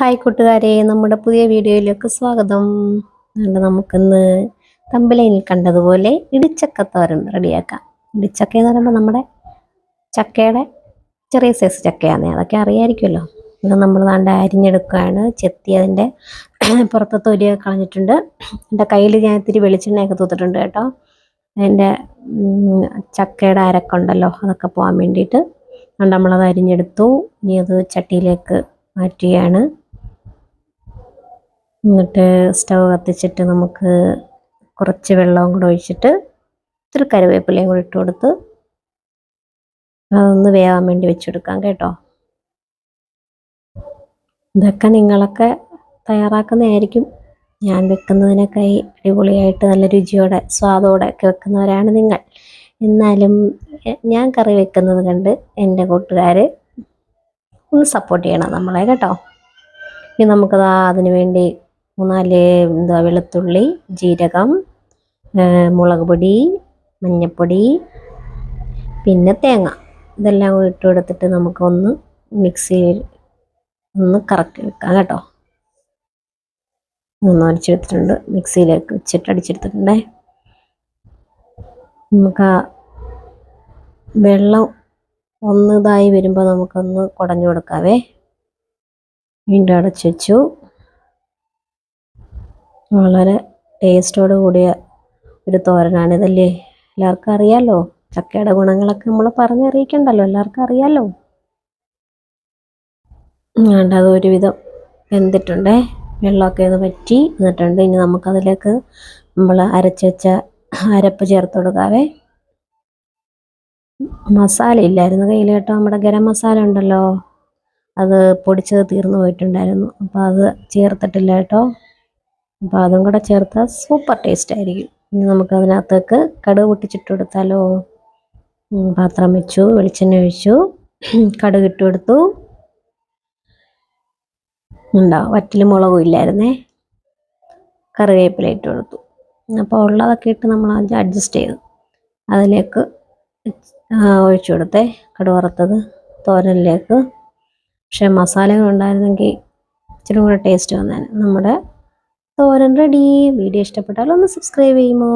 Hi കൂട്ടുകാരെ നമ്മുടെ പുതിയ വീഡിയോയിലേക്ക് സ്വാഗതം. അതുകൊണ്ട് നമുക്കിന്ന് തമ്പലയിൽ കണ്ടതുപോലെ ഇടിച്ചക്കത്തോരൻ റെഡിയാക്കാം. ഇടിച്ചക്ക എന്ന് പറയുമ്പോൾ നമ്മുടെ ചക്കയുടെ ചെറിയ സൈസ് ചക്കയാണ്. അതൊക്കെ അറിയാമായിരിക്കുമല്ലോ ഇത് നമ്മൾ ദാണ്ട് അരിഞ്ഞെടുക്കുകയാണ്. ചെത്തി അതിന്റെ പുറത്തെ തൊലിയൊക്കെ കളഞ്ഞിട്ടുണ്ട്. എന്റെ കയ്യിൽ ഞാൻ ഇത്തിരി വെളിച്ചെണ്ണയൊക്കെ തൂത്തിട്ടുണ്ട് കേട്ടോ. അതിന്റെ ചക്കയുടെ അരക്കുണ്ടല്ലോ. അതൊക്കെ പോകാൻ വേണ്ടിയിട്ട് നമ്മളത് അരിഞ്ഞെടുത്തു. ഇനി അത് ചട്ടിയിലേക്ക് മാറ്റുകയാണ്. എന്നിട്ട് സ്റ്റവ് കത്തിച്ചിട്ട് നമുക്ക് കുറച്ച് വെള്ളവും കൂടെ ഒഴിച്ചിട്ട് ഇത്തിരി കറിവേപ്പിലയും കൂടി ഇട്ട് കൊടുത്ത് അതൊന്ന് വേവാൻ വേണ്ടി വെച്ചെടുക്കാം കേട്ടോ. ഇതൊക്കെ നിങ്ങളൊക്കെ തയ്യാറാക്കുന്നതായിരിക്കും. ഞാൻ വെക്കുന്നതിനൊക്കെ അടിപൊളിയായിട്ട് നല്ല രുചിയോടെ സ്വാദോടെ ഒക്കെ വെക്കുന്നവരാണ് നിങ്ങൾ. എന്നാലും ഞാൻ കറി വെക്കുന്നത് കണ്ട് എന്റെ കൂട്ടുകാർ ഒന്ന് സപ്പോർട്ട് ചെയ്യണം നമ്മളെ കേട്ടോ. ഇനി നമുക്കതാ അതിന് വേണ്ടി മൂന്നാൽ എന്താ വെളുത്തുള്ളി ജീരകം മുളക് പൊടി മഞ്ഞൾപ്പൊടി പിന്നെ തേങ്ങ. ഇതെല്ലാം ഇട്ട് കൊടുത്തിട്ട് നമുക്കൊന്ന് മിക്സിയിൽ ഒന്ന് കറക്കി വെക്കാം കേട്ടോ. ഒന്ന് അടിച്ചെടുത്തിട്ടുണ്ട് മിക്സിയിലേക്ക് വെച്ചിട്ട് അടിച്ചെടുത്തിട്ടുണ്ടേ. നമുക്ക് ആ വെള്ളം ഒന്നിതായി വരുമ്പോൾ നമുക്കൊന്ന് കുടഞ്ഞു കൊടുക്കാവേ. വീണ്ടും അടച്ചു വെച്ചു. വളരെ ടേസ്റ്റോട് കൂടിയ ഒരു തോരനാണിതല്ലേ? എല്ലാവർക്കും അറിയാലോ? ചക്കയുടെ ഗുണങ്ങളൊക്കെ നമ്മൾ പറഞ്ഞറിയിക്കണ്ടല്ലോ. എല്ലാവർക്കും അറിയാലോ? വേണ്ട അത് ഒരുവിധം വെന്തിട്ടുണ്ടേ. വെള്ളമൊക്കെ ഒന്ന് പറ്റി എന്നിട്ടുണ്ട് ഇനി നമുക്കതിലേക്ക് നമ്മൾ അരച്ച് വെച്ച അരപ്പ് ചേർത്ത് കൊടുക്കാവേ. മസാല ഇല്ലായിരുന്നു കയ്യിൽ കേട്ടോ. നമ്മുടെ ഗരം മസാല ഉണ്ടല്ലോ. അത് പൊടിച്ചത് തീർന്നു പോയിട്ടുണ്ടായിരുന്നു. അപ്പോൾ അത് ചേർത്തിട്ടില്ല കേട്ടോ. അപ്പോൾ അതും കൂടെ ചേർത്താൽ സൂപ്പർ ടേസ്റ്റ് ആയിരിക്കും. ഇനി നമുക്ക് അതിനകത്തേക്ക് കടുക് പൊട്ടിച്ചിട്ട് കൊടുത്താലോ പാത്രം വെച്ചു വെളിച്ചെണ്ണ ഒഴിച്ചു കടുക് ഇട്ട് കൊടുത്തു ഉണ്ടോ? വറ്റൽ മുളകും ഇല്ലായിരുന്നേ? കറിവേപ്പില ഇട്ട് കൊടുത്തു അപ്പോൾ ഉള്ളതൊക്കെ ഇട്ട് നമ്മൾ അഡ്ജസ്റ്റ് ചെയ്തു. അതിലേക്ക് ഒഴിച്ചു കൊടുത്തേ കടു വറുത്തത് തോരനിലേക്ക്. പക്ഷേ മസാലകൾ ഉണ്ടായിരുന്നെങ്കിൽ ഇച്ചിരി കൂടെ ടേസ്റ്റ് വന്നേനെ. നമ്മുടെ തോരൻ റെഡി വീഡിയോ ഇഷ്ടപ്പെട്ടാൽ ഒന്ന് സബ്സ്ക്രൈബ് ചെയ്യുമോ?